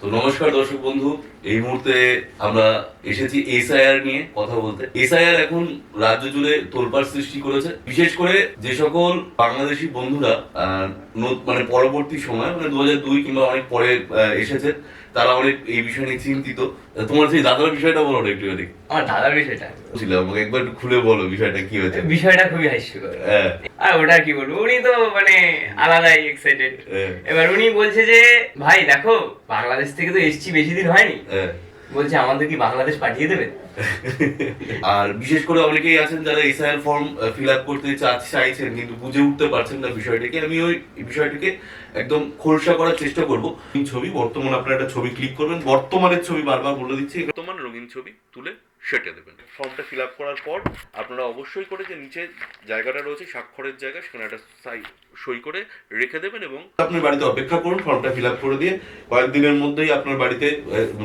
তো নমস্কার দর্শক বন্ধু, এই মুহূর্তে আমরা এসেছি এসআইআর নিয়ে কথা বলতে। এসআইআর এখন রাজ্য জুড়ে তোলপাড় সৃষ্টি করেছে। বিশেষ করে যে সকল বাংলাদেশি বন্ধুরা মানে পরবর্তী সময় মানে দু কিংবা অনেক পরে এসেছে তারা অনেক এই বিষয় নিয়ে চিন্তিত। তোমার সেই দাদার বিষয়টা বলো একটু যদি আমার দাদার বিষয়টা। ছিল আমাকে একবার একটু খুলে বলো বিষয়টা কি হয়েছে। বিষয়টা খুবই হাস্যকর। হ্যাঁ। আর ওটা কি বলব উনি তো মানে আলাদাই এক্সাইটেড হ্যাঁ, এবার উনি বলছে যে ভাই দেখো বাংলাদেশ থেকে তো এসছি বেশি দিন হয়নি। হ্যাঁ। বলছে, আমাদের কি বাংলাদেশ পাঠিয়ে দেবে? আর বিশেষ করে অনেকেই আছেন যারা ইসাইল ফর্ম ফিল আপ করতে চাইছেন, কিন্তু বুঝে উঠতে পারছেন না বিষয়টাকে। আমি ওই বিষয়টিকে একদম খোলসা করার চেষ্টা করব। ছবি, বর্তমানে আপনার একটা ছবি ক্লিক করবেন। বর্তমানের ছবি বারবার বলে দিচ্ছি। ছবি তুলে সেটে দেবেন। ফর্মটা ফিল আপ করার পর আপনারা অবশ্যই করে যে নিচে জায়গাটা রয়েছে, স্বাক্ষরের জায়গা, সেখানে একটা সাই সই করে রেখে দেবেন এবং আপনি বাড়িতে অপেক্ষা করুন, ফর্মটা ফিল আপ করে দিয়ে কয়েকদিনের মধ্যেই আপনার বাড়িতে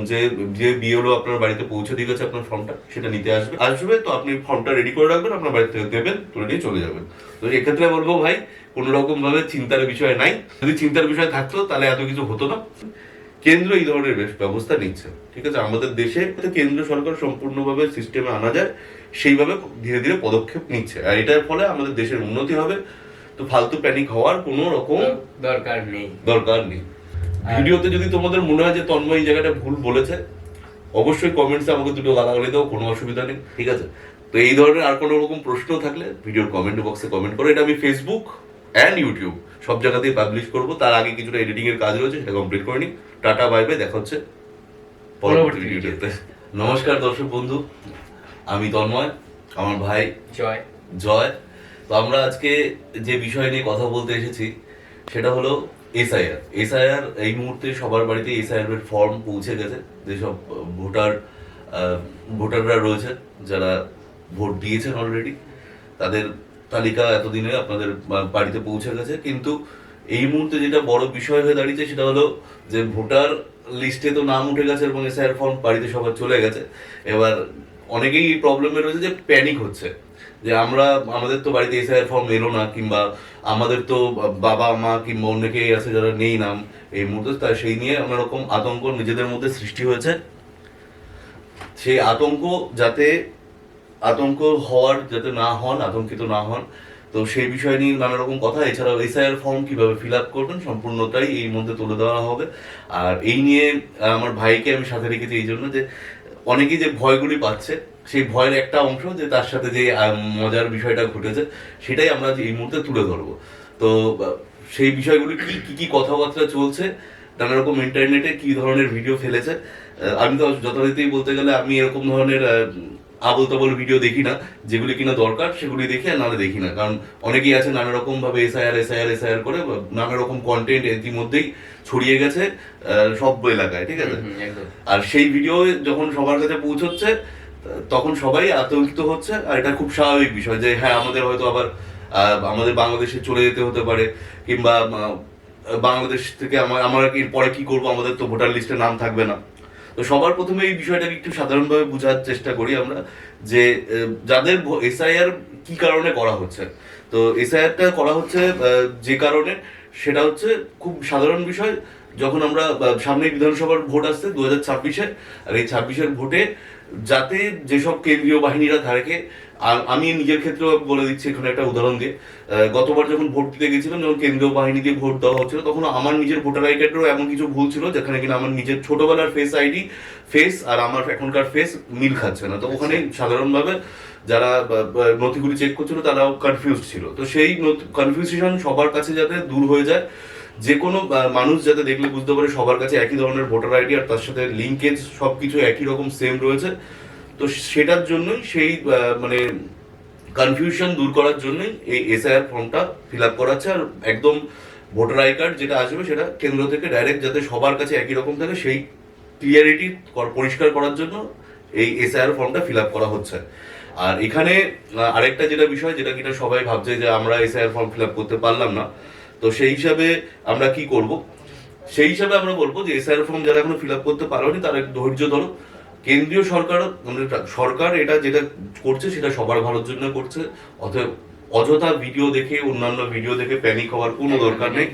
যে যে বিএলও আপনার বাড়িতে পৌঁছে দিয়ে গেছে আপনার ফর্মটা, সেটা নিতে আসবে। আসবে তো আপনি ফর্মটা রেডি করে রাখবেন, আপনার বাড়িতে দেবেন, তুলে নিয়ে চলে যাবেন। তো এক্ষেত্রে বলব ভাই, কোনো রকম ভাবে চিন্তার বিষয় নাই। যদি চিন্তার বিষয় থাকতো, তাহলে এত কিছু হতো না। কেন্দ্র এই ধরনের বেশ ব্যবস্থা নিচ্ছে। ঠিক আছে? আমাদের দেশে কেন্দ্র সরকার সম্পূর্ণভাবে সিস্টেমে আনা যায় সেইভাবে ধীরে ধীরে পদক্ষেপ নিচ্ছে। আর এটার ফলে আমাদের দেশের উন্নতি হবে। তো ফালতু প্যানিক হওয়ার কোনো রকম দরকার নেই। দরকার নেই। ভিডিওতে যদি তোমাদের মনে হয় যে তন্ময় এই জায়গাটা ভুল বলেছে অবশ্যই কমেন্টসে আমাকে দুটো গালাগালি দাও কোনো অসুবিধা নেই। ঠিক আছে? তো এই ধরনের আর কোনো রকম প্রশ্ন থাকলে ভিডিওর কমেন্ট বক্সে কমেন্ট করো। এটা আমি ফেসবুক অ্যান্ড ইউটিউব সব জায়গাতেই পাবলিশ করব। তার আগে কিছুটা এডিটিংয়ের কাজ রয়েছে সেটা কমপ্লিট করে নিই। টাটা বাই বাই দেখা হচ্ছে পরবর্তী পরবর্তী ভিডিওতে নমস্কার দর্শক বন্ধু আমি তন্ময় আমার ভাই জয়। জয়। তো আমরা আজকে যে বিষয় নিয়ে কথা বলতে এসেছি সেটা হলো এসআইআর এসআইআর এই মুহূর্তে সবার বাড়িতে এসআইআর এর ফর্ম পৌঁছে গেছে যেসব ভোটার ভোটাররা রয়েছে যারা ভোট দিয়েছেন অলরেডি তাদের তালিকা এতদিনে আপনাদের বাড়িতে পৌঁছে গেছে। কিন্তু এই মুহূর্তে যেটা বড় বিষয় হয়ে দাঁড়িয়েছে সেটা হলো যে ভোটার লিস্টে তো নাম উঠে গেছে এবং এসআইআর ফর্ম বাড়িতে সবার চলে গেছে। এবার অনেকেই প্রবলেমে রয়েছে যে প্যানিক হচ্ছে। যে আমরা, আমাদের তো বাড়িতে এসআইআর ফর্ম এলো না কিংবা আমাদের তো বাবা, মা কিংবা অনেকেই আছে যারা নেই নাম এই মুহূর্তে, তাই সেই নিয়ে অন্যরকম আতঙ্ক নিজেদের মধ্যে সৃষ্টি হয়েছে। সেই আতঙ্ক যাতে, আতঙ্ক হওয়ার যাতে না হন, আতঙ্কিত না হন তো সেই বিষয় নিয়ে নানা রকম কথা। এছাড়াও এসআইআর ফর্ম কীভাবে ফিল আপ করবেন সম্পূর্ণটাই এই মধ্যে তুলে দেওয়া হবে। আর এই নিয়ে আমার ভাইকে আমি সাথে রেখেছি এই জন্য যে, অনেকেই যে ভয়গুলি পাচ্ছে, সেই ভয়ের একটা অংশ যে তার সাথে যে মজার বিষয়টা ঘটেছে, সেটাই আমরা এই মুহূর্তে তুলে ধরবো। তো সেই বিষয়গুলি কি কি কি কথাবার্তা চলছে, নানা রকম ইন্টারনেটে কি ধরনের ভিডিও ফেলেছে আমি তো যথারীতি বলতে গেলে আমি এরকম ধরনের আবল তাবল ভিডিও দেখি না যেগুলি কিনা দরকার সেগুলি দেখি আর নাহলে দেখি না। কারণ অনেকেই আছে নানা রকম ভাবে এসআইআর এসআইআর এসআইআর করে নানা রকম কন্টেন্ট ইতিমধ্যেই ছড়িয়ে গেছে সব এলাকায় ঠিক আছে? আর সেই ভিডিও যখন সবার কাছে পৌঁছচ্ছে তখন সবাই আতঙ্কিত হচ্ছে আর এটা খুব স্বাভাবিক বিষয় যে হ্যাঁ আমাদের হয়তো আবার আমাদের বাংলাদেশে চলে যেতে হতে পারে কিংবা বাংলাদেশ থেকে আমার আমরা এর পরে কি করব? আমাদের তো ভোটার লিস্টে নাম থাকবে না। তো সবার প্রথমে এই বিষয়টাকে একটু সাধারণভাবে বোঝার চেষ্টা করি আমরা যে যাদের এসআইআর কি কারণে করা হচ্ছে। তো এসআইআরটা করা হচ্ছে যে কারণে সেটা হচ্ছে খুব সাধারণ বিষয়। যখন আমরা সামনে বিধানসভার ভোট আসছে দু হাজার ছাব্বিশে, আর এই ছাব্বিশের ভোটে যাতে যেসব কেন্দ্রীয় বাহিনীরা থাকে আর আমি নিজের ক্ষেত্রেও বলে দিচ্ছি এখানে একটা উদাহরণ দিয়ে। গতবার যখন ভোট দিতে গেছিলাম যখন কেন্দ্রীয় বাহিনী দিয়ে ভোট দেওয়া হচ্ছিল তখন আমার নিজের ভোটার আই কার্ডেরও এমন কিছু ভুল ছিল যেখানে কিনা আমার নিজের ছোটবেলার ফেস আইডি ফেস আর আমার এখনকার ফেস মিল খাচ্ছে না। তো ওখানে সাধারণভাবে যারা নথিগুলি চেক করছিল তারাও কনফিউজ ছিল। তো সেই কনফিউশন সবার কাছে যাতে দূর হয়ে যায় যে কোনো মানুষ যাতে দেখলে বুঝতে পারে সবার কাছে একই ধরনের ভোটার আইডি আর তার সাথে লিঙ্কেজ সবকিছু একই রকম সেম রয়েছে। তো সেটার জন্যই সেই মানে কনফিউশন দূর করার জন্যই এই এসআইআর ফর্মটা ফিল আপ করাচ্ছে। আর একদম ভোটার আই কার্ড যেটা আসবে সেটা কেন্দ্র থেকে ডাইরেক্ট যাতে সবার কাছে একই রকম থাকে, সেই ক্লিয়ারিটি পরিষ্কার করার জন্য এই এসআইআর ফর্মটা ফিল আপ করা হচ্ছে। আর এখানে আরেকটা যেটা বিষয় যেটা কিনা সবাই ভাবছে যে আমরা এসআইআর ফর্ম ফিল আপ করতে পারলাম না, তো সেই হিসাবে আমরা কি করব? সেই হিসাবে আমরা বলব যে এসআইআর ফর্ম যারা এখনও ফিল আপ করতে পারোনি, তারা ধৈর্য ধরো। কেন্দ্রীয় সরকার মানে সরকার এটা যেটা করছে সেটা সবার ভালোর জন্য করছে অতএব অযথা ভিডিও দেখে অন্যান্য ভিডিও দেখে প্যানিক হওয়ার কোনো দরকার নেই।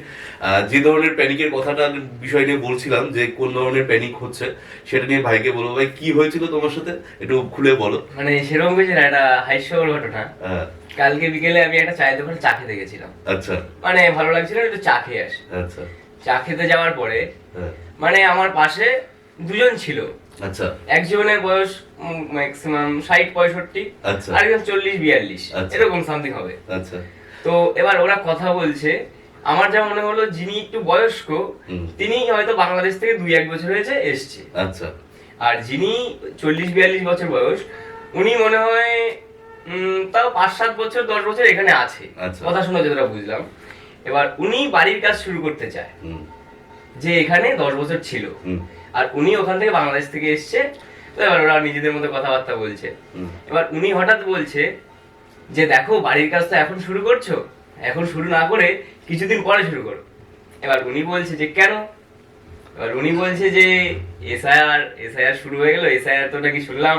যে ধরনের প্যানিকের কথাটা বিষয় নিয়ে বলছিলাম যে কোন ধরনের প্যানিক হচ্ছে সেটা নিয়ে ভাইকে বলব ভাই কি হয়েছিল তোমার সাথে? একটু খুলে বলো। মানে সেরকম কিছু না একটা হাস্যকর ঘটনা। হ্যাঁ, কালকে বিকেলে আমি একটা চায়ের দোকানে চা খেতে গেছিলাম। আচ্ছা। মানে ভালো লাগছিল একটু চা খেয়ে আসি। আচ্ছা। চা খেতে যাওয়ার পরে হ্যাঁ, মানে আমার পাশে দুজন ছিল। আচ্ছা। একজনের বয়স ম্যাক্সিমাম ষাট পঁয়ষট্টি আচ্ছা। আর চল্লিশ বিয়াল্লিশ। আচ্ছা। এরকম সামথিং হবে। আচ্ছা। তো এবার ওরা কথা বলছে আমার যা মনে হলো যিনি একটু বয়স্ক তিনি হয়তো বাংলাদেশ থেকে দুই এক বছর হয়েছে এসছে। আচ্ছা। আর যিনি চল্লিশ বিয়াল্লিশ বছর বয়স উনি মনে হয় উম, তাও পাঁচ সাত বছর দশ বছর এখানে আছে। আচ্ছা। কথা শুনে যতটা বুঝলাম। এবার উনি বাড়ির কাজ শুরু করতে চায়। যে এখানে দশ বছর ছিল। আর উনি ওখান থেকে বাংলাদেশ থেকে এসছে। তো এবার ওরা নিজেদের মধ্যে কথাবার্তা বলছে। এবার উনি হঠাৎ বলছে যে দেখো বাড়ির কাজ তো এখন শুরু করছ। এখন শুরু না করে কিছুদিন পরে শুরু করো। এবার উনি বলছে যে কেন? এবার উনি বলছে যে এসআইআর এসআইআর শুরু হয়ে গেল। এসআইআর তো নাকি শুনলাম।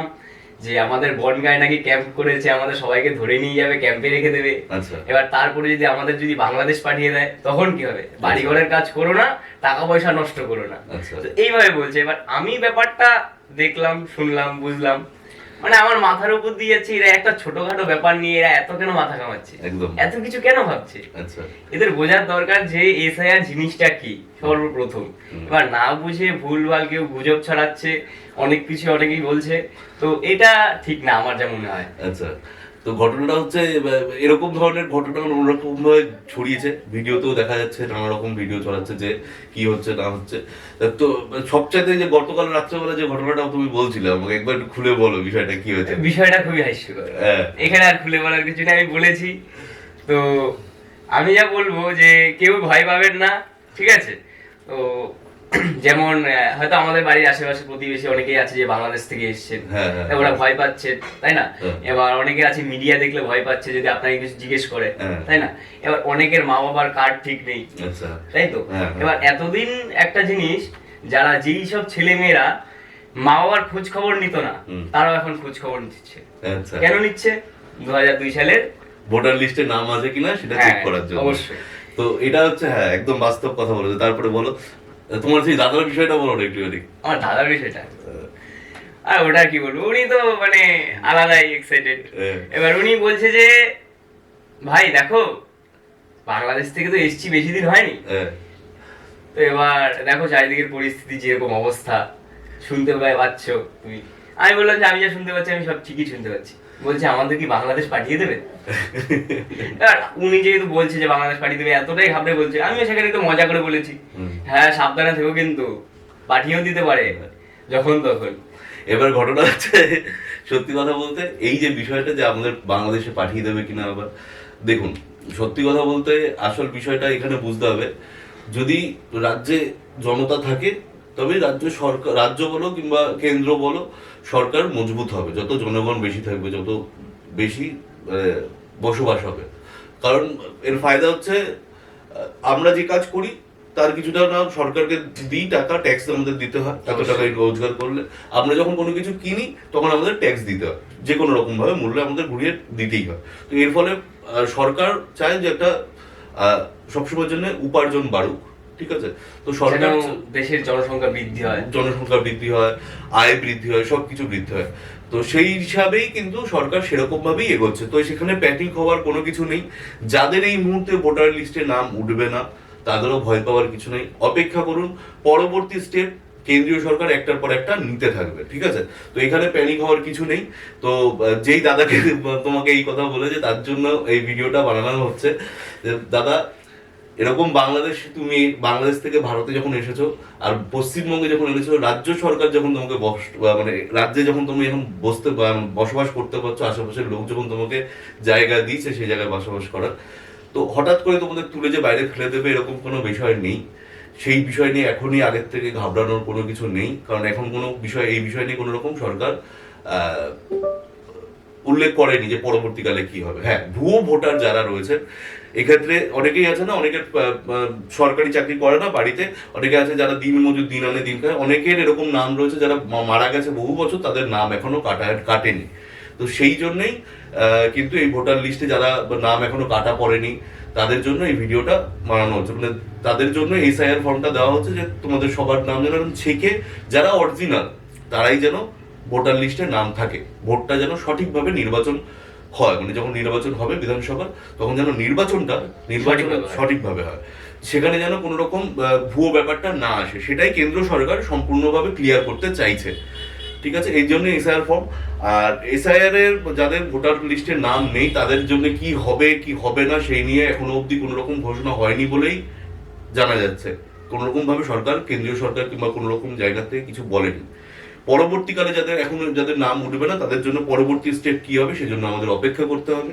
যে আমাদের বনগায় নাকি ক্যাম্প করেছে আমাদের সবাইকে ধরে নিয়ে যাবে ক্যাম্পে রেখে দেবে। আচ্ছা। এবার তারপরে যদি আমাদের যদি বাংলাদেশ পাঠিয়ে দেয় তখন কি হবে? বাড়ি ঘরের কাজ করো না টাকা পয়সা নষ্ট করো না। আচ্ছা। তো এইভাবে বলছে। এবার আমি ব্যাপারটা দেখলাম শুনলাম বুঝলাম। মানে আমার মাথার উপর দিয়ে যাচ্ছে এরা একটা ছোটখাটো ব্যাপার নিয়ে এরা এত কেন মাথা কামাচ্ছে একদম। এত কিছু কেন ভাবছে? আচ্ছা। এদের বোঝার দরকার যে এসআইআর জিনিসটা কি সর্বপ্রথম। এবার না বুঝে ভুলভাল কেউ গুজব ছড়াচ্ছে অনেক কিছু অনেকেই বলছে তো এটা ঠিক না আমার যা মনে হয়। আচ্ছা। তো ঘটনাটা হচ্ছে এরকম ধরনের ঘটনা অন্যরকম ভাবে ছড়িয়েছে। ভিডিওতেও দেখা যাচ্ছে নানা রকম ভিডিও ছড়াচ্ছে যে কি হচ্ছে না হচ্ছে। তো সবচাইতে যে গতকাল রাত্রেবেলা যে ঘটনাটা তুমি বলছিলে আমাকে একবার খুলে বলো বিষয়টা কি হয়েছে। বিষয়টা খুবই হাস্যকর। হ্যাঁ। এখানে আর খুলে বলার কিছু আমি বলেছি। তো আমি যা বলব যে কেউ ভয় পাবেন না ঠিক আছে? তো যেমন হয়তো আমাদের বাড়ির আশেপাশে প্রতিবেশী অনেকেই আছে যে বাংলাদেশ থেকে এসেছেন হ্যাঁ, হ্যাঁ। ওরা ভয় পাচ্ছে তাই না? হ্যাঁ। এবার অনেকে আছে মিডিয়া দেখলে ভয় পাচ্ছে যদি আপনাকে কিছু জিজ্ঞেস করে হ্যাঁ। তাই না? এবার অনেকের মা বাবার কার্ড ঠিক নেই। আচ্ছা। তাই তো? হ্যাঁ, হ্যাঁ। এবার এতদিন একটা জিনিস যারা যেই সব ছেলে মেয়েরা মা বাবার খোঁজ খবর নিত না তারাও এখন খোঁজ খবর নিচ্ছে। আচ্ছা। কেন নিচ্ছে? দু হাজার দুই সালের ভোটার লিস্টে নাম আছে কিনা সেটা চেক হ্যাঁ, করার জন্য। অবশ্যই। তো এটা হচ্ছে হ্যাঁ একদম বাস্তব কথা বলেছে। তারপরে বলো তোমার সেই দাদার বিষয়টা বলো একটু একটুখানি আমার দাদার বিষয়টা? আর ওটা কি বলব? উনি তো মানে আলাদাই এক্সাইটেড। এবার উনি বলছে যে ভাই দেখো বাংলাদেশ থেকে তো এসছি বেশি দিন হয়নি। হ্যাঁ, তো এবার দেখো চারিদিকের পরিস্থিতি যেরকম অবস্থা শুনতে পাই পাচ্ছ তুমি। আমি বললাম যে আমি যা শুনতে পাচ্ছি আমি সব ঠিকই শুনতে পাচ্ছি। বলছে আমাদের কি বাংলাদেশ পাঠিয়ে দেবে? উনি যেহেতু বলছে যে বাংলাদেশ পাঠিয়ে দেবে এতটাই ঘাবড়ে বলছে। আমিও সেখানে একটু মজা করে বলেছি। হ্যাঁ সাবধানে থেকো কিন্তু পাঠিয়েও দিতে পারে যখন তখন। এবার ঘটনা হচ্ছে সত্যি কথা বলতে এই যে বিষয়টা যে আমাদের বাংলাদেশে পাঠিয়ে দেবে কিনা আবার দেখুন সত্যি কথা বলতে আসল বিষয়টা এখানে বুঝতে হবে। যদি রাজ্যে জনতা থাকে তবে রাজ্য সরকার রাজ্য বলো কিংবা কেন্দ্র বলো সরকার মজবুত হবে যত জনগণ বেশি থাকবে যত বেশি বসবাস হবে। কারণ এর ফায়দা হচ্ছে আমরা যে কাজ করি তার কিছুটা না সরকারকে দিই টাকা ট্যাক্স আমাদের দিতে হয় এত টাকা রোজগার করলে। আমরা যখন কোনো কিছু কিনি তখন আমাদের ট্যাক্স দিতে হয় যে কোনো রকমভাবে মূল্য আমাদের ঘুরিয়ে দিতেই হয়। তো এর ফলে সরকার চায় যে একটা সবসময়ের জন্য উপার্জন বাড়ুক। ঠিক আছে? তো সরকার দেশের জনসংখ্যা বৃদ্ধি হয়। জনসংখ্যা বৃদ্ধি হয় আয় বৃদ্ধি হয় সব কিছু বৃদ্ধি হয়। তো সেই হিসাবেই কিন্তু সরকার সেরকম ভাবেই এগোচ্ছে। তো সেখানে প্যাটিং হওয়ার কোনো কিছু নেই। যাদের এই মুহূর্তে ভোটার লিস্টে নাম উঠবে না তাদেরও ভয় পাওয়ার কিছু নেই। অপেক্ষা করুন পরবর্তী স্টেপ কেন্দ্রীয় সরকার একটার পর একটা নিতে থাকবে ঠিক আছে? তো এখানে প্যানিক হওয়ার কিছু নেই। তো যেই দাদাকে তোমাকে এই কথা বলেছে তার জন্য এই ভিডিওটা বানানো হচ্ছে দাদা এরকম বাংলাদেশ তুমি বাংলাদেশ থেকে ভারতে যখন এসেছ, আর পশ্চিমবঙ্গে যখন এসেছ রাজ্য সরকার যখন তোমাকে মানে রাজ্যে যখন তুমি এখন বসতে বসবাস করতে পারছ, আশেপাশের লোক যখন তোমাকে জায়গা দিয়েছে, সেই জায়গায় বসবাস করার। তো হঠাৎ করে তোমাদের তুলে যে বাইরে ফেলে দেবে, এরকম কোনো বিষয় নেই। সেই বিষয় নিয়ে এখনই আগের থেকে ঘাবড়ানোর কোনো কিছু নেই, কারণ এখন কোনো বিষয়, এই বিষয় নিয়ে কোনো রকম সরকার উল্লেখ করেনি যে পরবর্তীকালে কি হবে। হ্যাঁ ভুয়ো ভোটার যারা রয়েছে এক্ষেত্রে অনেকেই আছে না অনেকের সরকারি চাকরি করে না বাড়িতে, অনেকে আছে যারা দিন মজুর দিন আনে, দিন খায়। অনেকের এরকম নাম রয়েছে যারা মারা গেছে বহু বছর, তাদের নাম এখনও কাটা, কাটেনি। তো সেই জন্যই কিন্তু এই ভোটার লিস্টে যারা নাম এখনও কাটা পড়েনি, তাদের জন্য এই ভিডিওটা বানানো হচ্ছে। মানে তাদের জন্য এসআইআর ফর্মটা দেওয়া হচ্ছে যে তোমাদের সবার নাম যেন ছেকে, যারা অরিজিনাল, তারাই যেন ভোটার লিস্টে নাম থাকে। ভোটটা যেন সঠিকভাবে নির্বাচন হয়। মানে যখন নির্বাচন হবে বিধানসভার তখন যেন নির্বাচনটা নির্বাচন সঠিকভাবে হয়। সেখানে যেন কোনো রকম ভুয়ো ব্যাপারটা না আসে। সেটাই কেন্দ্র সরকার সম্পূর্ণভাবে ক্লিয়ার করতে চাইছে। ঠিক আছে? এই জন্য এসআইআর ফর্ম আর এসআইআর এর যাদের ভোটার লিস্টে নাম নেই তাদের জন্য কি হবে কি হবে না সেই নিয়ে এখনও অবধি কোনো রকম ঘোষণা হয়নি বলেই জানা যাচ্ছে। কোনো রকম ভাবে সরকার কেন্দ্রীয় সরকার কিংবা কোনো রকম জায়গা থেকে কিছু বলেনি। পরবর্তীকালে যাদের এখন যাদের নাম উঠবে না, তাদের জন্য পরবর্তী স্টেপ কি হবে সেজন্য আমাদের অপেক্ষা করতে হবে।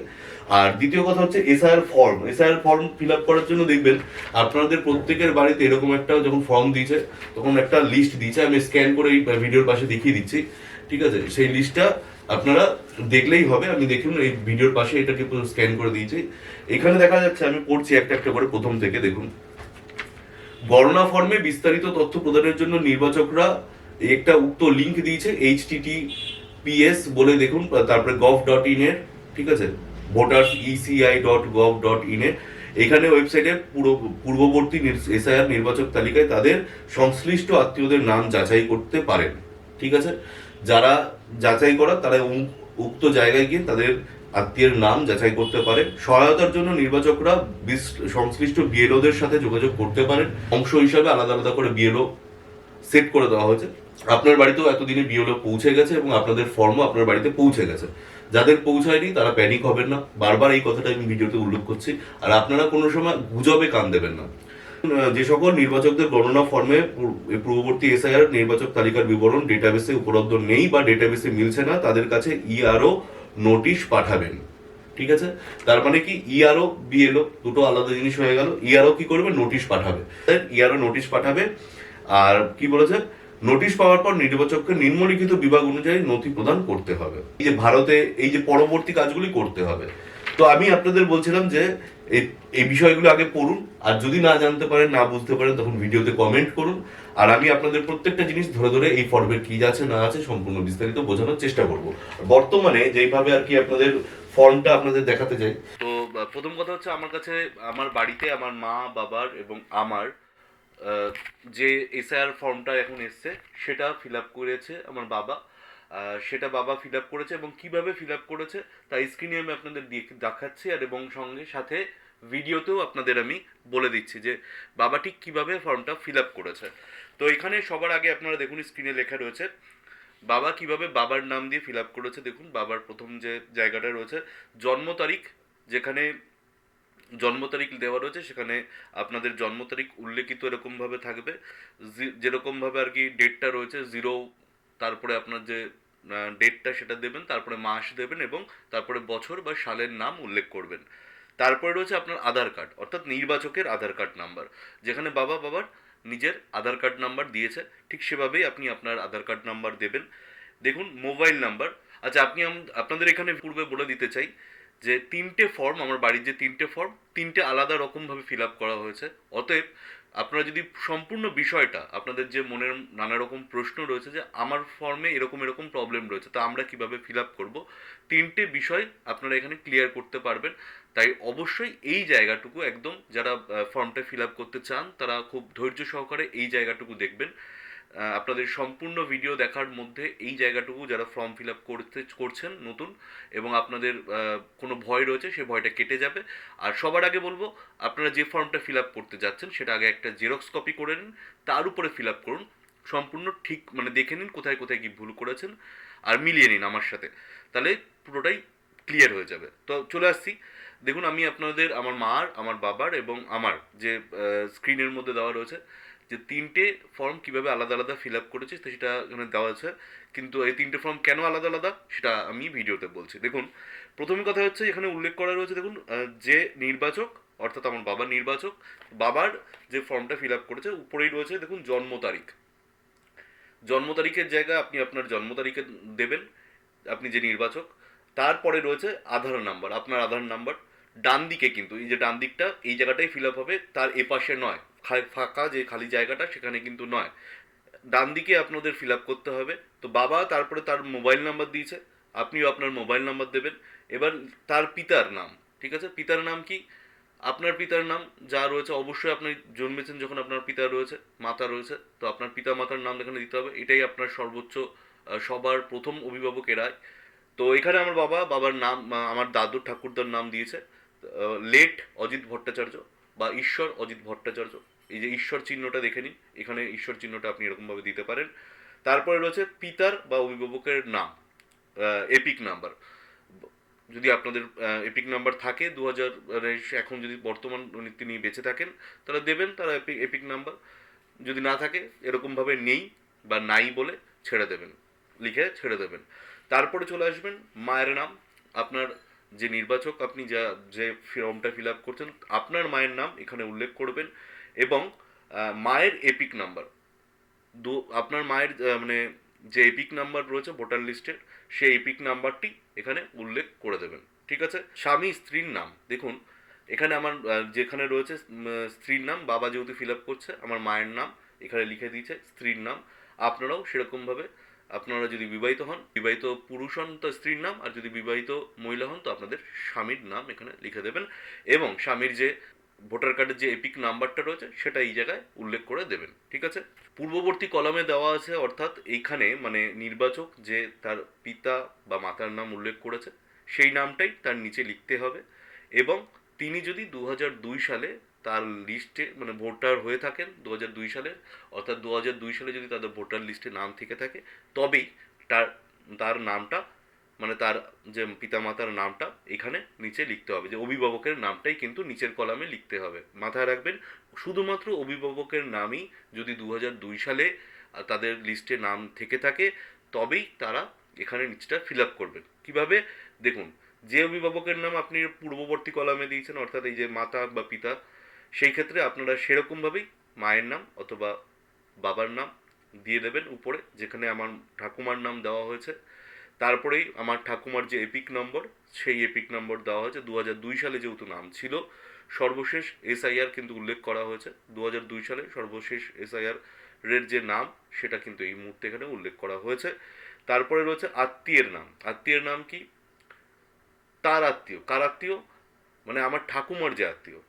আর দ্বিতীয় কথা হচ্ছে SIR form SIR form fill up করার জন্য দেখবেন, আপনাদের প্রত্যেকের বাড়িতে এরকম একটা যখন ফর্ম দিয়েছে, তখন একটা লিস্ট দিয়েছে। আমি স্ক্যান করে এই ভিডিওর পাশে দেখিয়ে দিচ্ছি। ঠিক আছে? সেই লিস্টটা আপনারা দেখলেই হবে। আমি দেখুন এই ভিডিওর পাশে এটাকে স্ক্যান করে দিয়েছি। এখানে দেখা যাচ্ছে, আমি পড়ছি একটা একটা করে প্রথম থেকে, দেখুন। গণনা ফর্মে বিস্তারিত তথ্য প্রদানের জন্য নির্বাচকরা একটা উক্ত লিংক দিয়েছে এইচটিটিপিএস বলে দেখুন তারপরে গভ ডট ইন এর, ঠিক আছে? Voters ECI dot gov dot in এ এখানে ওয়েবসাইটে পুরো, পূর্ববর্তী এসআইআর নির্বাচক তালিকায় তাদের সংশ্লিষ্ট আত্মীয়দের নাম যাচাই করতে পারেন, ঠিক আছে? যারা যাচাই করা, তারা উক্ত জায়গায় গিয়ে তাদের আত্মীয়ের নাম যাচাই করতে পারে। সহায়তার জন্য নির্বাচকরা সংশ্লিষ্ট বিএলওদের সাথে যোগাযোগ করতে পারেন। অংশ হিসাবে আলাদা আলাদা করে বিএলও সেট করে দেওয়া হয়েছে। আপনার বাড়িতেও এতদিনে বিএলও পৌঁছে গেছে এবং আপনাদের ফর্মও আপনার বাড়িতে পৌঁছে গেছে। যাদের পৌঁছায়নি, তারা প্যানিক হবেন না। বারবার এই কথাটা আমি ভিডিওতে উল্লেখ করছি। আর আপনারা কোনো সময় গুজবে কান দেবেন না। যে সকল নির্বাচকদের গণনা ফর্মে পূর্ববর্তী এসআইআর নির্বাচক তালিকার বিবরণ ডেটাবেসে উপলব্ধ নেই বা ডেটাবেসে মিলছে না, তাদের কাছে ইআরও নোটিশ পাঠাবেন। ঠিক আছে? তার মানে কি ইআরও বিএলও দুটো আলাদা জিনিস হয়ে গেল। ইআরও কি করবে? নোটিশ পাঠাবে। ইআরও নোটিশ পাঠাবে। আর কি বলেছে? নোটিশ পাওয়ার পর নির্বাচককে নিম্নলিখিত বিভাগ অনুযায়ী নথি প্রদান করতে হবে। এই যে ভারতে এই যে পরবর্তী কাজগুলি করতে হবে। তো আমি আপনাদের বলছিলাম যে এই বিষয়গুলো আগে পড়ুন, আর যদি না জানতে পারেন, না বুঝতে পারেন, তখন ভিডিওতে কমেন্ট করুন। আর আমি আপনাদের প্রত্যেকটা জিনিস ধরে ধরে এই ফর্মে কি আছে, না আছে সম্পূর্ণ বিস্তারিত বোঝানোর চেষ্টা করব। বর্তমানে যেইভাবে আর কি আপনাদের ফর্মটা আপনাদের দেখাতে চাই। তো প্রথম কথা হচ্ছে আমার কাছে, আমার বাড়িতে আমার মা, বাবার এবং আমার যে এসআইআর ফর্মটা এখন এসছে, সেটা ফিল আপ করেছে আমার বাবা। সেটা বাবা ফিল আপ করেছে এবং কীভাবে ফিল আপ করেছে তাই স্ক্রিনে আমি আপনাদের দেখাচ্ছি আর এবং সঙ্গে সাথে ভিডিওতেও আপনাদের আমি বলে দিচ্ছি যে বাবা ঠিক কীভাবে ফর্মটা ফিল আপ করেছে। তো এখানে সবার আগে আপনারা দেখুন, স্ক্রিনে লেখা রয়েছে, বাবা কীভাবে বাবার নাম দিয়ে ফিল আপ করেছে। দেখুন, বাবার প্রথম যে জায়গাটা রয়েছে, জন্ম তারিখ যেখানে জন্ম তারিখ দেওয়া রয়েছে, সেখানে আপনাদের জন্ম তারিখ উল্লেখিত এরকমভাবে থাকবে। যেরকমভাবে আর কি ডেটটা রয়েছে জিরো তারপরে আপনার যে ডেটটা সেটা দেবেন, তারপরে মাস দেবেন এবং তারপরে বছর বা সালের নাম উল্লেখ করবেন। তারপরে রয়েছে আপনার আধার কার্ড, অর্থাৎ নির্বাচকের আধার কার্ড নাম্বার, যেখানে বাবা বাবার নিজের আধার কার্ড নাম্বার দিয়েছে। ঠিক সেভাবেই আপনি আপনার আধার কার্ড নাম্বার দেবেন। দেখুন, মোবাইল নাম্বার। আচ্ছা আপনি আপনাদের এখানে পূর্বে বলে দিতে চাই যে তিনটে ফর্ম আমার বাড়ির যে তিনটে ফর্ম তিনটে আলাদা রকমভাবে ফিল আপ করা হয়েছে। অতএব আপনারা যদি সম্পূর্ণ বিষয়টা, আপনাদের যে মনের নানা রকম প্রশ্ন রয়েছে যে আমার ফর্মে এরকম এরকম প্রবলেম রয়েছে, তা আমরা কীভাবে ফিল আপ করব? তিনটে বিষয় আপনারা এখানে ক্লিয়ার করতে পারবেন। তাই অবশ্যই এই জায়গাটুকু একদম যারা ফর্মটা ফিল আপ করতে চান, তারা খুব ধৈর্য সহকারে এই জায়গাটুকু দেখবেন। আপনাদের সম্পূর্ণ ভিডিও দেখার মধ্যে এই জায়গাটুকু যারা ফর্ম ফিল আপ করতে, করছেন নতুন এবং আপনাদের কোনো ভয় রয়েছে, সে ভয়টা কেটে যাবে। আর সবার আগে বলব, আপনারা যে ফর্মটা ফিল আপ করতে যাচ্ছেন, সেটা আগে একটা জেরক্স কপি করে নিন, তার উপরে ফিল আপ করুন। সম্পূর্ণ ঠিক মানে দেখে নিন কোথায় কোথায় কি ভুল করেছেন আর মিলিয়ে নিন আমার সাথে। তাহলে পুরোটাই ক্লিয়ার হয়ে যাবে। তো চলে আসছি। দেখুন, আমি আপনাদের, আমার মার, আমার বাবার এবং আমার যে স্ক্রিনের মধ্যে দেওয়া রয়েছে যে তিনটে ফর্ম কীভাবে আলাদা আলাদা ফিল আপ করেছি তো সেটা এখানে দেওয়া আছে। কিন্তু এই তিনটে ফর্ম কেন আলাদা আলাদা সেটা আমি ভিডিওতে বলছি। দেখুন, প্রথম কথা হচ্ছে এখানে উল্লেখ করা রয়েছে, দেখুন যে নির্বাচক, অর্থাৎ আমার বাবা নির্বাচক, বাবার যে ফর্মটা ফিল আপ করেছে, উপরেই রয়েছে, দেখুন, জন্ম তারিখ। জন্ম তারিখের জায়গায় আপনি আপনার জন্ম তারিখে দেবেন, আপনি যে নির্বাচক। তারপরে রয়েছে আধার নাম্বার আপনার আধার নাম্বার ডান দিকে কিন্তু, এই যে ডান দিকটা, এই জায়গাটাই ফিল আপ হবে, তার এপাশে নয়। ফাঁকা যে খালি জায়গাটা সেখানে কিন্তু নয়। ডান দিকে আপনাদের ফিল আপ করতে হবে। তো বাবা তারপরে তার মোবাইল নাম্বার দিয়েছে। আপনিও আপনার মোবাইল নাম্বার দেবেন। এবার তার পিতার নাম, ঠিক আছে? পিতার নাম কি? আপনার পিতার নাম যা রয়েছে, অবশ্যই আপনি জন্মেছেন যখন আপনার পিতা রয়েছে, মাতা রয়েছে। তো আপনার পিতা মাতার নাম এখানে দিতে হবে। এটাই আপনার সর্বোচ্চ সবার প্রথম অভিভাবক এরাই। তো এখানে আমার বাবা, বাবার নাম আমার দাদু ঠাকুরদার নাম দিয়েছে। লেট অজিত ভট্টাচার্য বা ঈশ্বর অজিত ভট্টাচার্য। এই যে ঈশ্বর চিহ্নটা দেখে নিন, এখানে ঈশ্বর চিহ্নটা আপনি এরকমভাবে দিতে পারেন। তারপরে রয়েছে পিতার বা অভিভাবকের নাম এপিক নাম্বার যদি আপনাদের এপিক নাম্বার থাকে দু হাজার এখন যদি বর্তমান তিনি বেঁচে থাকেন, তাহলে দেবেন তারা এপিক নাম্বার যদি না থাকে, এরকমভাবে নেই বা নাই বলে ছেড়ে দেবেন, লিখে ছেড়ে দেবেন। তারপরে চলে আসবেন, মায়ের নাম। আপনার যে নির্বাচক, আপনি যা, যে ফর্মটা ফিল আপ করছেন, আপনার মায়ের নাম এখানে উল্লেখ করবেন। এবং মায়ের এপিক নাম্বার দু, আপনার মায়ের মানে যে এপিক নাম্বার রয়েছে ভোটার লিস্টের সেই এপিক নাম্বারটি এখানে উল্লেখ করে দেবেন। ঠিক আছে? স্বামী, স্ত্রীর নাম। দেখুন, এখানে আমার যেখানে রয়েছে স্ত্রীর নাম, বাবা যেহেতু ফিল আপ করছে, আমার মায়ের নাম এখানে লিখে দিয়েছে, স্ত্রীর নাম। আপনারাও সেরকমভাবে, আপনারা যদি বিবাহিত হন, বিবাহিত পুরুষ হন, তো স্ত্রীর নাম, আর যদি বিবাহিত মহিলা হন, তো আপনাদের স্বামীর নাম এখানে লিখে দেবেন। এবং স্বামীর যে ভোটার কার্ডের যে এপিক নাম্বারটা রয়েছে, সেটা এই জায়গায় উল্লেখ করে দেবেন, ঠিক আছে? পূর্ববর্তী কলমে দেওয়া আছে, অর্থাৎ এইখানে মানে নির্বাচক যে তার পিতা বা মাতার নাম উল্লেখ করেছে, সেই নামটাই তার নিচে লিখতে হবে এবং তিনি যদি দু সালে তার লিস্টে মানে ভোটার হয়ে থাকেন দু সালে, অর্থাৎ দু সালে যদি তাদের ভোটার লিস্টে নাম থেকে থাকে, তবেই তার তার নামটা মানে তার যে পিতামাতার নামটা এখানে নিচে লিখতে হবে, যে অভিভাবকের নামটাই কিন্তু নিচের কলামে লিখতে হবে। মাথায় রাখবেন, শুধুমাত্র অভিভাবকের নামই যদি দু সালে তাদের লিস্টে নাম থেকে থাকে, তবেই তারা এখানে নিচটা ফিল আপ করবেন। কীভাবে? দেখুন, যে অভিভাবকের নাম আপনি পূর্ববর্তী কলামে দিয়েছেন, অর্থাৎ এই যে মাতা বা পিতা, সেই ক্ষেত্রে আপনারা সেরকমভাবেই মায়ের নাম অথবা বাবার নাম দিয়ে দেবেন উপরে, যেখানে আমার ঠাকুমার নাম দেওয়া হয়েছে। তারপরেই আমার ঠাকুমার যে এপিক নম্বর সেই এপিক নম্বর দেওয়া হয়েছে। দু দুই সালে যেহেতু নাম ছিল, সর্বশেষ এসআইআর কিন্তু উল্লেখ করা হয়েছে। দু দুই সালে সর্বশেষ এসআইআর এর যে নাম, সেটা কিন্তু এই মুহূর্তে এখানে উল্লেখ করা হয়েছে। তারপরে রয়েছে আত্মীয়ের নাম। আত্মীয়ের নাম কি? তার আত্মীয়। কার আত্মীয়? মানে আমার ঠাকুমার যে আত্মীয়।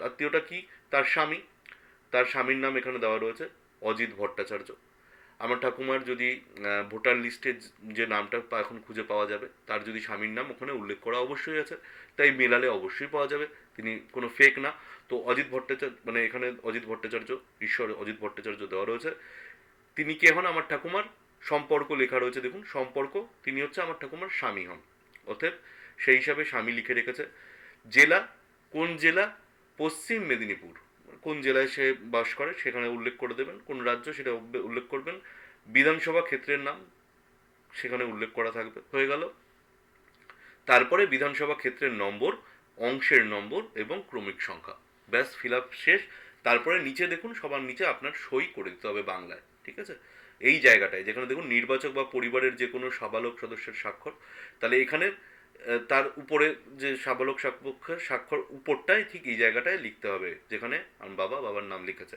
আত্মীয়টা কি? তার স্বামী। তার স্বামীর নাম এখানে দেওয়া রয়েছে, অজিত ভট্টাচার্য। আমার ঠাকুমার যদি ভোটার লিস্টে যে নামটা এখন খুঁজে পাওয়া যাবে, তার যদি স্বামীর নাম ওখানে উল্লেখ করা অবশ্যই আছে, তাই মেলালে অবশ্যই পাওয়া যাবে, তিনি কোনো ফেক না। তো অজিত ভট্টাচার্য মানে এখানে অজিত ভট্টাচার্য, ঈশ্বর অজিত ভট্টাচার্য দেওয়া রয়েছে। তিনি কে হন? আমার ঠাকুমার সম্পর্ক লেখা রয়েছে, দেখুন, সম্পর্ক, তিনি হচ্ছে আমার ঠাকুমার স্বামী হন। অতএব সেই হিসাবে স্বামী লিখে রেখেছে, জেলা, কোন জেলা? পশ্চিম মেদিনীপুর। কোন জেলায় সে বাস করে সেখানে উল্লেখ করে দেবেন। কোন রাজ্য সেটা উল্লে- উল্লেখ করবেন। বিধানসভা ক্ষেত্রের নাম সেখানে উল্লেখ করা থাকবে, হয়ে গেল। তারপরে বিধানসভা ক্ষেত্রের নম্বর, অংশের নম্বর এবং ক্রমিক সংখ্যা। ব্যাস ফিল আপ শেষ। তারপরে নিচে দেখুন, সবার নিচে আপনার সই করে দিতে হবে বাংলায়, ঠিক আছে? এই জায়গাটায়, যেখানে দেখুন নির্বাচক বা পরিবারের যে কোনো সাবালক সদস্যের স্বাক্ষর। তাহলে এখানে তার উপরে যে সাবালক স্বাক্ষর স্বাক্ষর উপরটাই ঠিক এই জায়গাটায় লিখতে হবে, যেখানে আমার বাবা, বাবার নাম লিখেছে।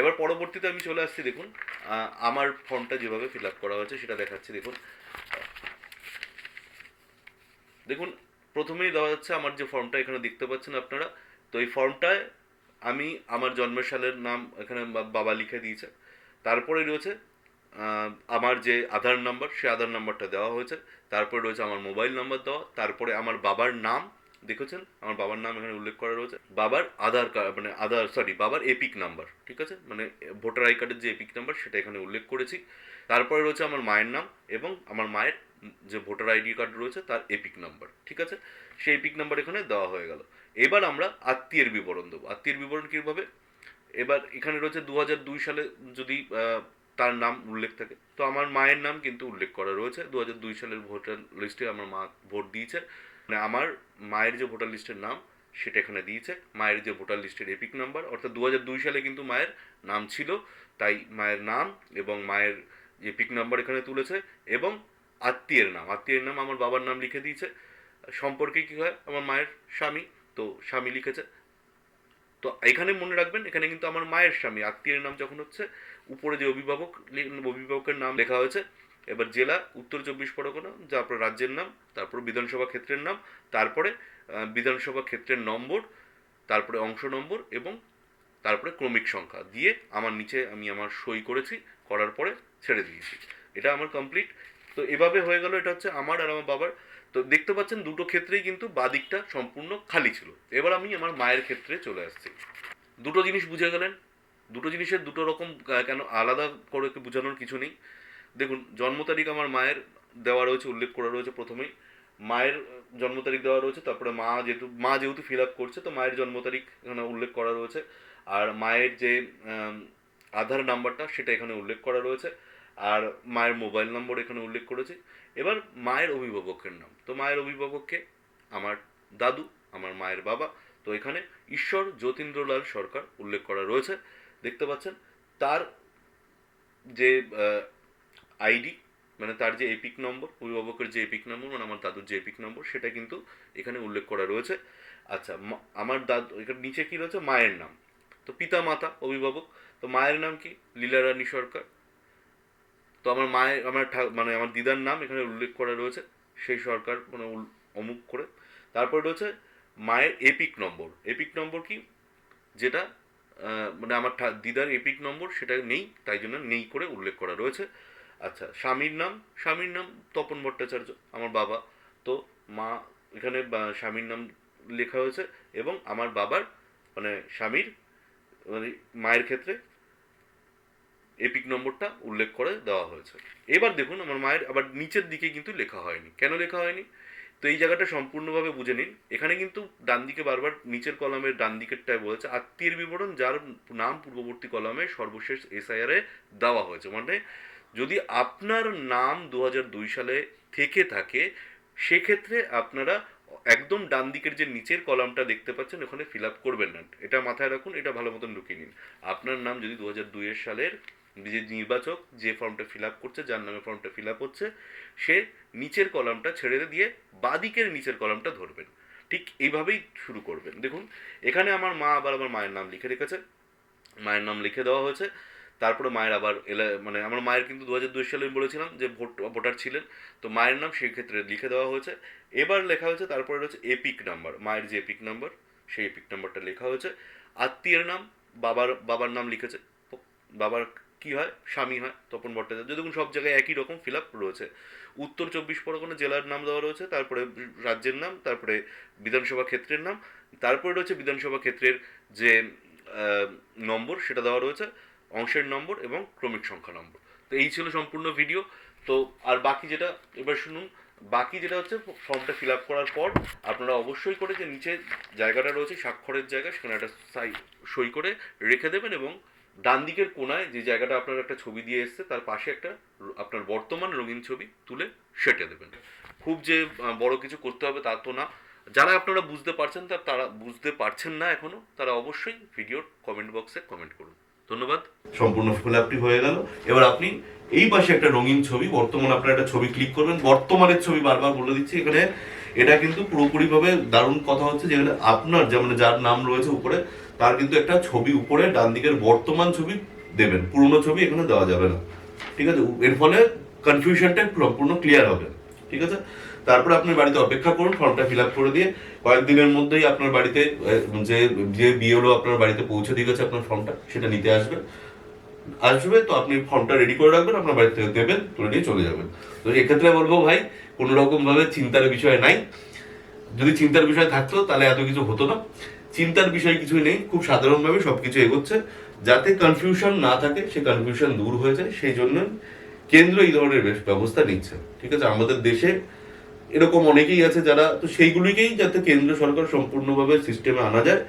এবার পরবর্তীতে আমি চলে আসছি, দেখুন আমার ফর্মটা যেভাবে ফিল আপ করা হয়েছে সেটা দেখাচ্ছি, দেখুন। দেখুন, প্রথমেই দেওয়া যাচ্ছে আমার যে ফর্মটা এখানে দেখতে পাচ্ছেন আপনারা, তো এই ফর্মটায় আমি আমার জন্মের সালের নাম এখানে বাবা লিখে দিয়েছে। তারপরে রয়েছে আমার যে আধার নাম্বার, সে আধার নাম্বারটা দেওয়া হয়েছে। তারপরে রয়েছে আমার মোবাইল নাম্বার দেওয়া। তারপরে আমার বাবার নাম, দেখেছেন? আমার বাবার নাম এখানে উল্লেখ করা রয়েছে। বাবার আধার কার্ড মানে আধার সরি বাবার এপিক নাম্বার, ঠিক আছে? মানে ভোটার আই কার্ডের যে এপিক নাম্বার, সেটা এখানে উল্লেখ করেছি। তারপরে রয়েছে আমার মায়ের নাম এবং আমার মায়ের যে ভোটার আইডি কার্ড রয়েছে, তার এপিক নাম্বার, ঠিক আছে? সেই এপিক নাম্বার এখানে দেওয়া হয়ে গেল। এবার আমরা আত্মীয়ের বিবরণ দেবো। আত্মীয়ের বিবরণ কীভাবে? এবার এখানে রয়েছে দু সালে যদি তার নাম উল্লেখ থাকে। তো আমার মায়ের নাম কিন্তু উল্লেখ করা রয়েছে। দু হাজার দুই সালের ভোটার লিস্টে আমার মা ভোট দিয়েছে। মানে আমার মায়ের যে ভোটার লিস্টের নাম, সেটা এখানে দিয়েছে। মায়ের যে ভোটার লিস্টের এপিক নাম্বার, অর্থাৎ দু হাজার দুই সালে কিন্তু মায়ের নাম ছিল। তাই মায়ের নাম এবং মায়ের এপিক নাম্বার এখানে তুলেছে এবং আত্মীয়ের নাম। আত্মীয়ের নাম আমার বাবার নাম লিখে দিয়েছে। সম্পর্কে কী হয়? আমার মায়ের স্বামী। তো স্বামী লিখেছে। তো এখানে মনে রাখবেন, এখানে কিন্তু আমার মায়ের স্বামী। আত্মীয়ের নাম যখন হচ্ছে, উপরে যে অভিভাবক অভিভাবকের নাম লেখা হয়েছে, এবার জেলা, উত্তর চব্বিশ পরগনা আপনার রাজ্যের নাম, তারপর বিধানসভা ক্ষেত্রের নাম, তারপরে বিধানসভা ক্ষেত্রের নম্বর, তারপরে অংশ নম্বর এবং তারপরে ক্রমিক সংখ্যা দিয়ে আমার নিচে আমি আমার সই করেছি, করার পরে ছেড়ে দিয়েছি। এটা আমার কমপ্লিট তো এভাবে হয়ে গেল, এটা হচ্ছে আমার আর আমার বাবার তো দেখতে পাচ্ছেন দুটো ক্ষেত্রেই কিন্তু বাদিকটা সম্পূর্ণ খালি ছিল। এবার আমি আমার মায়ের ক্ষেত্রে চলে আসছি। দুটো জিনিস বুঝে গেলেন। দুটো জিনিসের দুটো রকম কেন আলাদা করে বোঝানোর কিছু নেই। দেখুন, জন্ম তারিখ আমার মায়ের দেওয়া রয়েছে, উল্লেখ করা রয়েছে প্রথমেই। মায়ের জন্ম তারিখ দেওয়া রয়েছে, তারপরে মা যেহেতু মা যেহেতু ফিল আপ করছে, তো মায়ের জন্ম তারিখ এখানে উল্লেখ করা রয়েছে। আর মায়ের যে আধার নাম্বারটা সেটা এখানে উল্লেখ করা রয়েছে। আর মায়ের মোবাইল নম্বর এখানে উল্লেখ করেছে। এবার মায়ের অভিভাবকের নাম। তো মায়ের অভিভাবককে? আমার দাদু, আমার মায়ের বাবা। তো এখানে ঈশ্বর যতীন্দ্রলাল সরকার উল্লেখ করা রয়েছে। দেখতে পাচ্ছেন, তার যে আইডি মানে তার যে এপিক নম্বর, অভিভাবকের যে এপিক নম্বর মানে আমার দাদুর যে এপিক নম্বর, সেটা কিন্তু এখানে উল্লেখ করা রয়েছে। আচ্ছা আমার দাদু, এখানে নিচে কি রয়েছে? মায়ের নাম। তো পিতা মাতা অভিভাবক। তো মায়ের নাম কি? লীলারানী সরকার। তো আমার মায়ের, আমার মানে আমার দিদার নাম এখানে উল্লেখ করা রয়েছে, সেই সরকার মানে অমুক করে। তারপরে রয়েছে মায়ের এপিক নম্বর। এপিক নম্বর কি? যেটা মানে আমার দিদার এপিক নম্বর সেটা নেই, তাই জন্য নেই করে উল্লেখ করা রয়েছে। আচ্ছা স্বামীর নাম? স্বামীর নাম তপন ভট্টাচার্য, আমার বাবা। তো মা, এখানে স্বামীর নাম লেখা হয়েছে এবং আমার বাবার মানে স্বামীর মানে মায়ের ক্ষেত্রে এপিক নম্বরটা উল্লেখ করে দেওয়া হয়েছে। এবার দেখুন, আমার মায়ের আবার নিচের দিকে কিন্তু লেখা হয়নি। কেন লেখা হয়নি? তো এই জায়গাটা সম্পূর্ণভাবে বুঝে নিন। এখানে কিন্তু ডান দিকে বারবার নিচের কলামের ডান দিকেরটায় বলেছে, আত্মীয়ের বিবরণ যার নাম পূর্ববর্তী কলামে সর্বশেষ এসআইআর দেওয়া হয়েছে। মানে যদি আপনার নাম দু সালে থেকে থাকে, সেক্ষেত্রে আপনারা একদম ডান দিকের যে নিচের কলামটা দেখতে পাচ্ছেন, ওখানে ফিল আপ করবেন না। এটা মাথায় রাখুন, এটা ভালো মতন ঢুকিয়ে নিন। আপনার নাম যদি দু হাজার সালের যে নির্বাচক যে ফর্মটা ফিল আপ করছে, যার নামে ফর্মটা ফিল আপ হচ্ছে, সে নিচের কলামটা ছেড়ে দিয়ে বাদিকের নিচের কলামটা ধরবেন। ঠিক এইভাবেই শুরু করবেন। দেখুন, এখানে আমার মা আবার আমার মায়ের নাম লিখে রেখেছে। মায়ের নাম লিখে দেওয়া হয়েছে। তারপরে মায়ের আবার এলা মানে আমার মায়ের কিন্তু দু হাজার দুই সালে আমি বলেছিলাম যে ভোট, ভোটার ছিলেন। তো মায়ের নাম সেই ক্ষেত্রে লিখে দেওয়া হয়েছে। এবার লেখা হয়েছে তারপরে রয়েছে এপিক নাম্বার। মায়ের যে এপিক নাম্বার, সেই এপিক নাম্বারটা লেখা হয়েছে। আত্মীয়ের নাম বাবার বাবার নাম লিখেছে। বাবার কি হয়? স্বামী হয়, তপন ভট্টাচার্য। দেখুন, সব জায়গায় একই রকম ফিল আপ রয়েছে। উত্তর চব্বিশ পরগনা জেলার নাম দেওয়া রয়েছে, তারপরে রাজ্যের নাম, তারপরে বিধানসভা ক্ষেত্রের নাম, তারপরে রয়েছে বিধানসভা ক্ষেত্রের যে নম্বর, সেটা দেওয়া রয়েছে, অংশের নম্বর এবং ক্রমিক সংখ্যা নম্বর। তো এই ছিল সম্পূর্ণ ভিডিও। তো আর বাকি যেটা, এবার শুনুন, বাকি যেটা হচ্ছে, ফর্মটা ফিল আপ করার পর আপনারা অবশ্যই করে যে নিচে জায়গাটা রয়েছে, স্বাক্ষরের জায়গা, সেখানে একটা সাই, সই করে রেখে দেবেন এবং ডান দিকের কোনায় যে জায়গাটা আপনার একটা ছবি দিয়ে এসছে, তার পাশে একটা আপনার বর্তমান রঙিন ছবি তুলে সেটে দেবেন। খুব যে বড় কিছু করতে হবে তা তো না। যারা আপনারা বুঝতে পারছেন তা তারা বুঝতে পারছেন না এখনও, তারা অবশ্যই ভিডিওর কমেন্ট বক্সে কমেন্ট করুন। ধন্যবাদ। সম্পূর্ণ ফুল হয়ে গেল। এবার আপনি এই পাশে একটা রঙিন ছবি, বর্তমান আপনার একটা ছবি ক্লিক করবেন। বর্তমানের ছবি বারবার বলে দিচ্ছি এখানে। এটা কিন্তু পুরোপুরি ভাবে দারুণ কথা হচ্ছে যেখানে আপনার যেমন যার নাম রয়েছে উপরে তার কিন্তু একটা ছবি উপরে, ডান দিকের বর্তমান ছবি দেবেন। পুরনো ছবি এখানে দেওয়া যাবে না। ঠিক আছে? এর ফলে কনফিউশনটা সম্পূর্ণ ক্লিয়ার হবে। ঠিক আছে? তারপরে আপনার বাড়িতে অপেক্ষা করুন ফর্মটা ফিল আপ করে দিয়ে কয়েকদিনের মধ্যেই আপনার বাড়িতে যে যে বিএলও আপনার বাড়িতে পৌঁছে দিয়ে গেছে আপনার ফর্মটা সেটা নিতে আসবে। আসবে তো আপনি ফর্মটা রেডি করে রাখবেন, আপনার বাড়ি থেকে দেবেন, তুলে নিয়ে চলে যাবেন। তো এক্ষেত্রে বলব ভাই, কোনো রকম ভাবে চিন্তার বিষয় নাই। যদি চিন্তার বিষয় থাকতো, তাহলে এত কিছু হতো না। চিন্তার বিষয় কিছুই নেই খুব সাধারণভাবে সবকিছু এগোচ্ছে। যাতে কনফিউশন না থাকে সে কনফিউশন দূর হয়ে যায় সেই জন্য কেন্দ্র এই ধরনের ব্যবস্থা নিচ্ছে। ঠিক আছে আমাদের দেশে এরকম অনেকেই আছে যারা তো সেইগুলিকেই যাতে কেন্দ্র সরকার সম্পূর্ণভাবে সিস্টেমে আনা যায়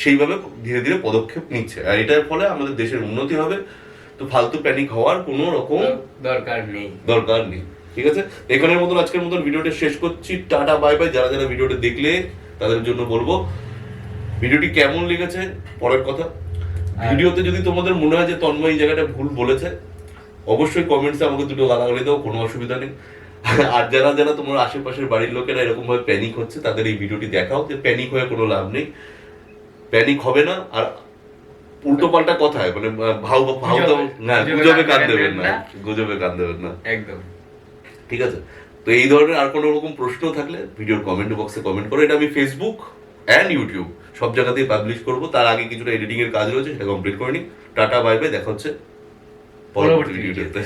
সেইভাবে ধীরে ধীরে পদক্ষেপ নিচ্ছে। আর এটার ফলে আমাদের দেশের উন্নতি হবে। তো ফালতু প্যানিক হওয়ার কোনো রকম দরকার নেই। দরকার নেই। ঠিক আছে? এখানের মতন আজকের মতন ভিডিওটা শেষ করছি। টাটা বাই বাই যারা যারা ভিডিওটা দেখলে তাদের জন্য বলব ভিডিওটি কেমন লেগেছে? পরের কথা। ভিডিওতে যদি তোমাদের মনে হয় যে তন্ময় এই জায়গাটা ভুল বলেছে অবশ্যই কমেন্টসে আমাকে দুটো গালাগালি দাও কোনো অসুবিধা নেই। আর যারা যারা তোমার আশেপাশের বাড়ির লোকেরা এরকম ভাবে প্যানিক হচ্ছে তাদের এই ভিডিওটি দেখাও যে প্যানিক হয়ে কোনো লাভ নেই। প্যানিক হবে না আর উল্টো পাল্টা কথায় মানে ভাও ভাও না গুজবে কান দেবেন না। গুজবে কান দেবেন না। একদম। ঠিক আছে? তো এই ধরনের আর কোনো রকম প্রশ্ন থাকলে ভিডিওর কমেন্ট বক্সে কমেন্ট করো। এটা আমি ফেসবুক অ্যান্ড ইউটিউব সব জায়গা দিয়ে পাবলিশ করব। তার আগে কিছুটা এডিটিং এর কাজ রয়েছে সেটা কমপ্লিট করে নিই। টাটা বাই বাই দেখা হচ্ছে পরবর্তী ভিডিওতে